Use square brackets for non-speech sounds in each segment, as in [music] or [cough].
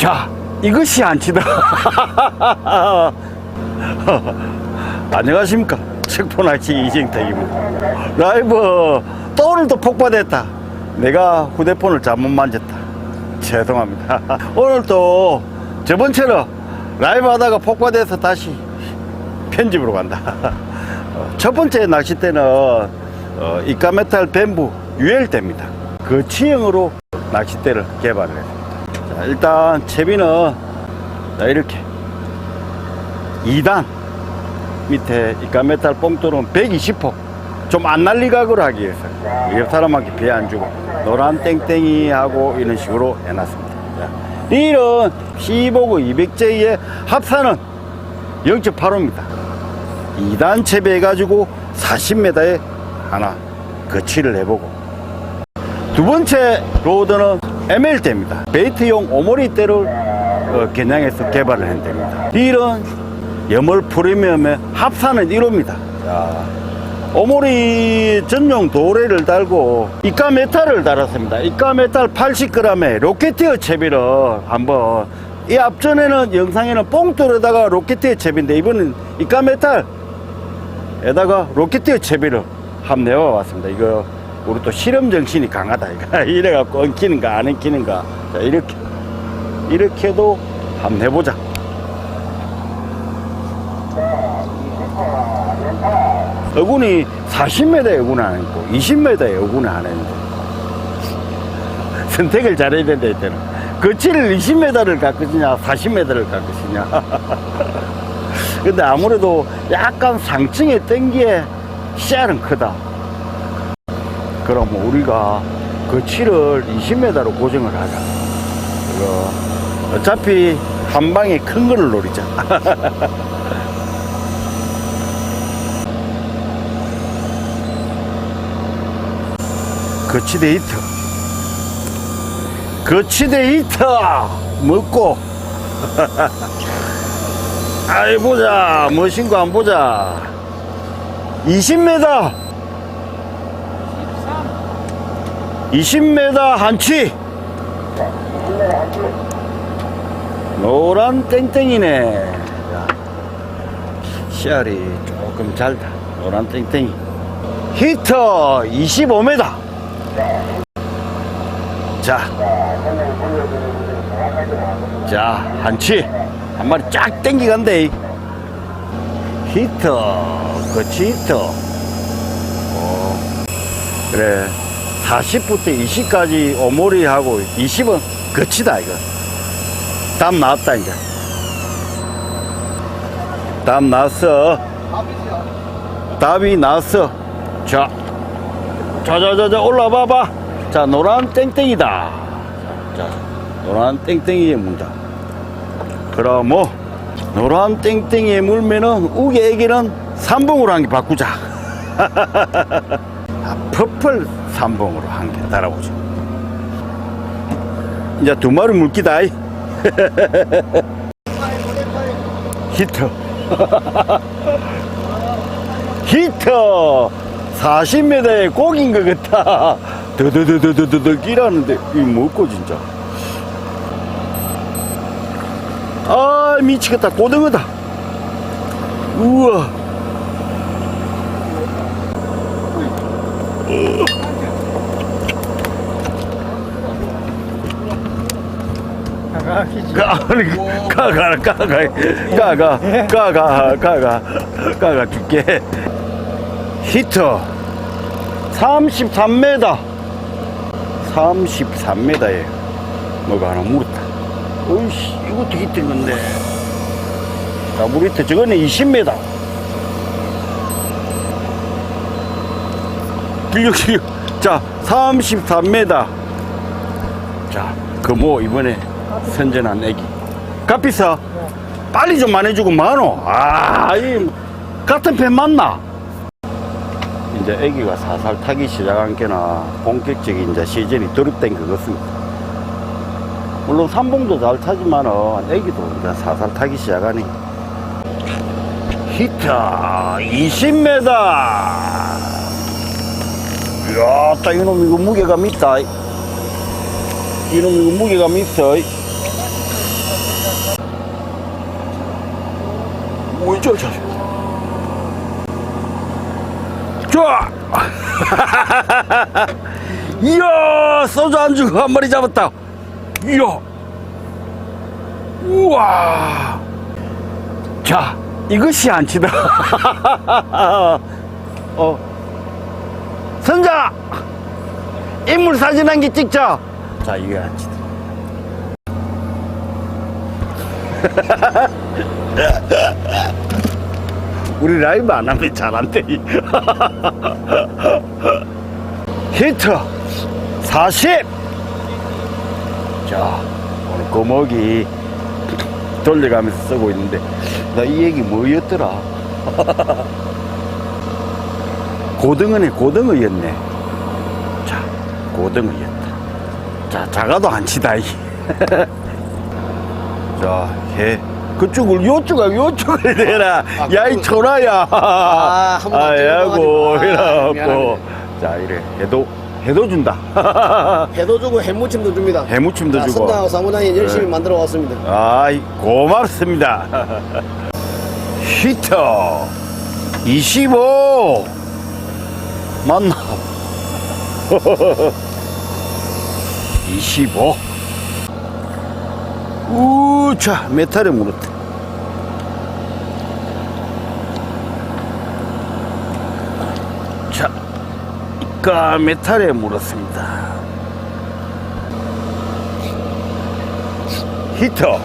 자, 이것이 안치다. [laughs] 안녕하십니까. 책포날치 이정택입니다. 라이브 또 오늘도 폭파됐다. 내가 휴대폰을 잘못 만졌다. 죄송합니다. [laughs] 오늘 또 저번처럼 라이브 하다가 폭파돼서 다시 편집으로 간다. 어, [laughs] 첫 번째 낚싯대는 어, 이카메탈 뱀부 유엘대입니다. 그 치형으로 낚싯대를 했습니다. 자, 일단 채비는 자, 이렇게 2단 밑에 이카메탈 뽕돌은 120호 좀 안 날리각으로 하기 위해서 옆 사람한테 피해 안 주고 노란 땡땡이 하고 이런 식으로 해놨습니다. 자, 릴은 15구 200J의 합산은 0.85입니다. 2단 채비해 가지고 40m에 하나 거치를 해보고 두 번째 로드는 ML대입니다. 베이트용 오모리대를 어, 겨냥해서 개발을 한 대입니다. 릴은 염월 프리미엄의 합산은 1호입니다. 자, 오모리 전용 도래를 달고 이카 메탈을 달았습니다. 이카 메탈 80g의 로켓티어 채비를 한번 이 앞전에는 영상에는 뽕돌에다가 로켓티어 채비인데 이번엔 이카 메탈에다가 로켓티어 채비를 내와 왔습니다. 이거 우리 또 실험 정신이 강하다. [laughs] 이래갖고 엉키는가 안 엉키는가. 자 이렇게 이렇게도 한번 해보자. 어군이 40m에 어군 안 했고 20m에 어군 안 했는데 선택을 잘해야 된다 이때는 거치를 20m를 깎으시냐 40m를 깎으시냐 근데 아무래도 약간 상층에 땡기에 씨알은 크다 그럼 우리가 거치를 20m로 고정을 하자. 이거 어차피 한 방에 큰 거를 노리자. [laughs] 거치데이터 거치데이터 먹고. [laughs] 아이 보자. 멋진 거 안 보자. 20m 20m 한치 노란 땡땡이네 자, 씨알이 조금 잘다 노란 땡땡이 히터 25m 자, 자, 한치. 한 마리 쫙 땡기간대. 히터, 그치, 히터. 어, 그래. 40부터 20까지 오모리하고 20은 거치다, 이거. 답 나왔다, 이제. 답 나왔어. 답이 나왔어. 자, 자자자자 올라봐봐. 자 노란 땡땡이다. 자 노란 땡땡이에 문다. 그럼 뭐 노란 땡땡이에 물면은 우기 애기는 삼봉으로 한 개 바꾸자. [laughs] 아, 퍼플 삼봉으로 한 개 달아보자. 이제 두 마리 물기다. 이. [laughs] 히터. [laughs] 히터 40m의 고기인 것 같다. 더더더더더더 끼라는데 이거 뭐고 진짜. 아 미치겠다 고등어다. 우와. 까가라 까가 까가 까가 까가 까가 줄게 히터 33m 33m에 뭐가 하나 물었다 어이씨 이거 되게 뜬 건데 가브리터 저거는 20m 길력실자 33m 자 금호 이번에 선전한 애기 값비싸 빨리 좀 말해주고 많어 아이 같은 편 맞나 이제 애기가 살살 타기 시작한 게나 본격적인 이제 시즌이 드립된 것 같습니다. 물론 삼봉도 잘 타지만은 애기도 이제 살살 타기 시작하니. 히터 20m. 이야, 딱 이놈 이거 무게감 있다. 이놈 이거 무게감 있어. 저, 저. 좋아! [laughs] 이야, 소주 안주 한 마리 잡았다. 이야. 우와. 자, 이것이 안치다. [laughs] 어. 선자! 인물 사진 한 개 찍자. 자, 이게 안치다. [laughs] 우리 라이브 안 하면 잘한대. [laughs] 히트 40. 자, 오늘 거목이 [laughs] 돌려가면서 쓰고 있는데, 나 이 얘기 뭐였더라? 고등어네, 고등어였네. 자, 고등어였다. 자, 작아도 안 치다. 이. 자, 해. 그쪽을 요쪽을 요쪽을 내라. 아, 야, 이 그쪽을- 초라야. 아, 한번 아, 야고, 찍어가지고. 아, 이래갖고. 자, 이래. 해도, 해도 준다. [laughs] 해도 주고 해무침도 줍니다. 해무침도 자, 주고. 선장하고 사무장이 열심히 네. 만들어 왔습니다. 아이, 고맙습니다. [laughs] 히터 25 맞나? [laughs] 25 우차 메탈에 물었다 자 이까 메탈에 물었습니다. 히터.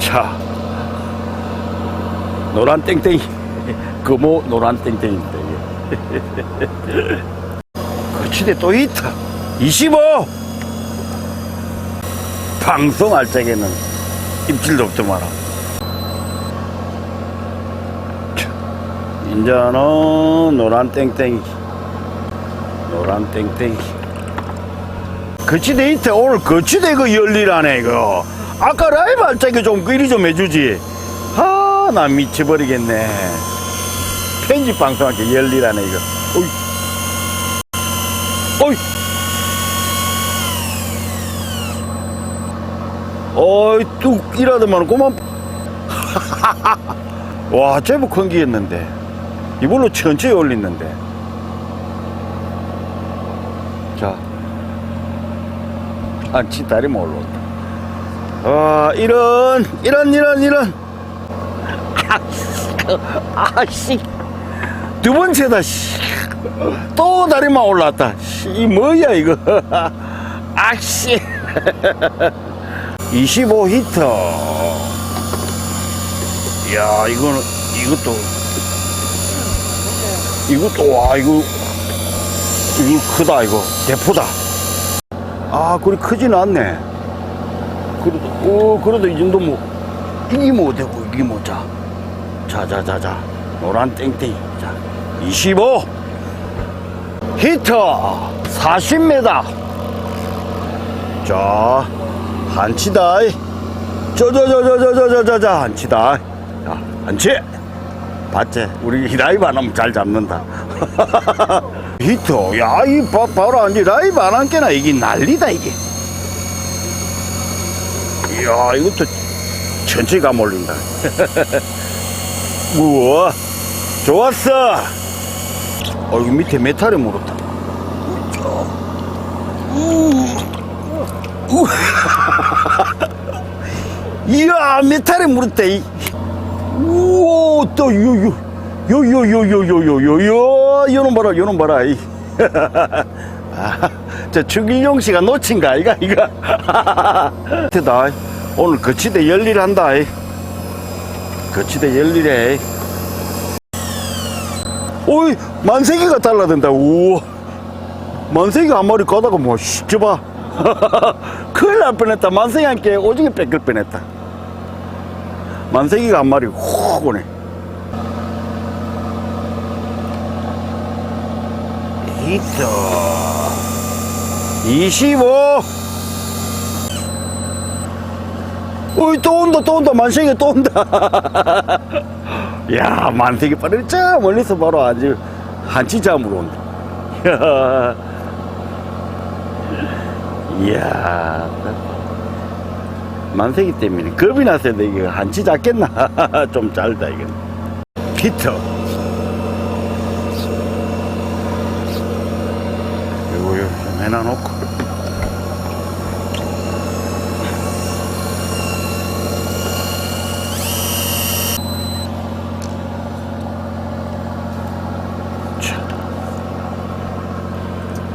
자 노란 땡땡이. [laughs] 금호 노란 땡땡입니다. [laughs] 거치대 또 히터. 25 방송할 적에는 입질도 없더만라 인자는 노란 땡땡이 노란 땡땡이 히터 오늘 거치대 그 열리라네 이거 아까 라이브 할 적에 좀 그리 좀 해주지 아, 나 미쳐버리겠네. 편집 방송할 때 열리라네, 이거. 어이. 어이. 어이, 뚝, 이라더만, 그만. 와, 제법 큰 기였는데. 이걸로 천천히 올리는데. 자. 안치 다리만 올라온다. 아, 이런, 이런, 이런, 이런. [laughs] 아씨 두 번째다 씨. 또 다리만 올랐다 씨, 이 뭐야 이거 [laughs] 아씨 [laughs] 25 히터. 야 이거는 이것도. 이것도 와 이거 이거 크다 이거. 대포다. 아 그리 크진 않네. 그래도 어 그래도 이 정도 뭐 이게 뭐 되고 이게 뭐자. 자자자자. 노란 땡땡이. 자25 히터. 40m 자 한치다. 저저저저저저저저 한치다. 자 한치! 봤지? 우리 라이브 안 하면 잘 잡는다. 히터 야이 봐라 이제 라이브 안 한 게나 이게 난리다 이게. 이야 이것도 천천히 가 몰린다. [laughs] 우와 좋았어. 어 여기 밑에 메탈에 물었다 우. 이야 메탈에 물었다 이. 우와 또 요요 요 요 요 요 요 요 요 요놈 봐라 요놈 봐라 이. 아, 저 추길용 씨가 놓친가 이가 이가 대다 오늘 거치대 열일한다 이. 거치대 열일해 오이 만세기가 달라든다 우와 만세기 한 마리 가다가 뭐 시켜봐 [laughs] 큰일 날 뻔했다. 만세기 함께 오징어 뺏길 뻔했다. 만세기가 한 마리 훅 오네. 있어 25 어이 또 온다 또 온다. 만세기 또 온다. [laughs] 야 만세기 빠르저 멀리서 바로 아주 한치 잠으로 온다 [laughs] 이야 만세기 때문에 겁이 났어야 돼 이게. 한치 잡겠나? [laughs] 좀 짧다 이건. 피터. 요거 좀 해놔놓고. 자,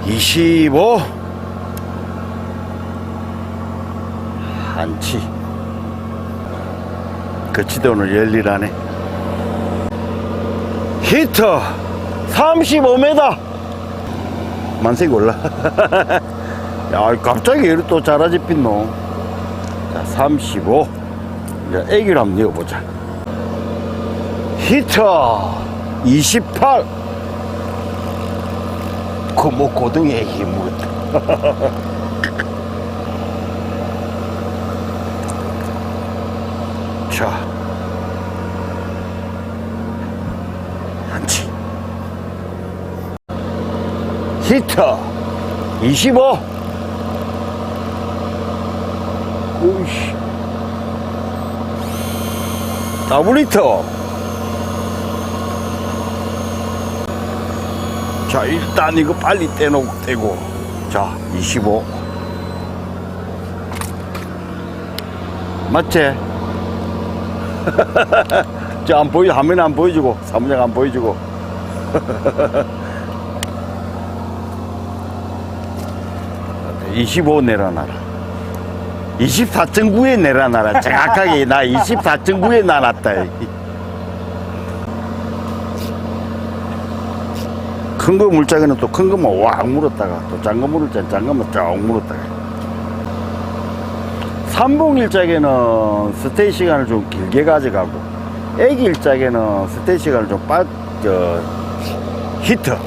25 한치 그치도 오늘 열일하네. 히터! 35m 만색이 올라. [laughs] 야 갑자기 이리 또 자라집힌노. 자 35 이제 애기를 한번 넣어보자. 히터! 28 그뭐 고등의 애기 묻 [laughs] 었다 자, 한치. 히터 25. 오이씨. 더블 히터. 자, 일단 이거 빨리 떼놓고 떼고. 자, 25. 맞지? 저 안 보이 화면에 안 보여주고 사무장 안 보여주고. (25) 내려놔라. 24.9에 내려놔라. 정확하게 나 24.9에 나눴다. 큰 거 물짝에는 또 큰 거만 왁 물었다가 또 작은 거 물을 땐 작은 거만 쫙 물었다가 삼봉 일작에는 스테이 시간을 좀 길게 가져가고 애기 일작에는 스테이 시간을 좀 빠, 저, 히트.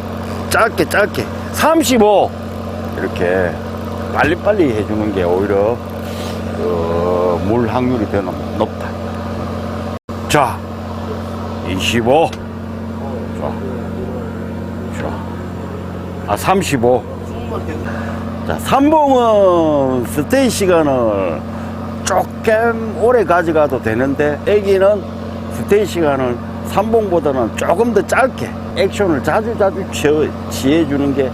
짧게 짧게. 35 이렇게 빨리빨리 해주는 게 오히려 어, 물 확률이 더 높- 높다. 자 25 자, 자. 아, 35 자, 삼봉은 스테이 시간을 조금 오래 가져가도 되는데 애기는 스테이 시간을 삼봉보다는 조금 더 짧게 액션을 자주 자주 취해, 취해주는 게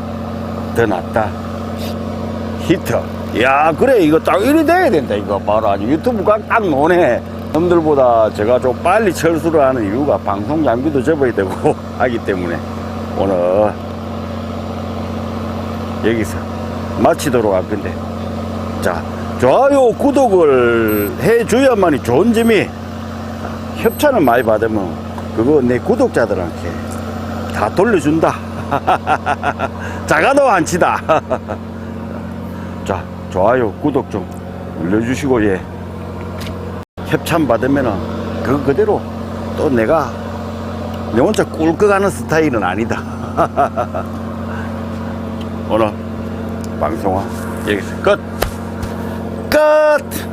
더 낫다. 히터. 야, 그래. 이거 딱 이리 돼야 된다. 이거 바로 아주 유튜브가 딱 노네. 남들보다 제가 좀 빨리 철수를 하는 이유가 방송 장비도 접어야 되고 [laughs] 하기 때문에 오늘 여기서 마치도록 할 건데 자 좋아요 구독을 해줘야만이 좋은 점이 협찬을 많이 받으면 그거 내 구독자들한테 다 돌려준다. [laughs] 작아도 안 치다. [laughs] 자 좋아요 구독 좀 눌러주시고 예. 협찬 받으면은 그거 그대로 또 내가 내 혼자 꿀꺽하는 스타일은 아니다. [laughs] 오늘 방송은 여기서 끝! 끝!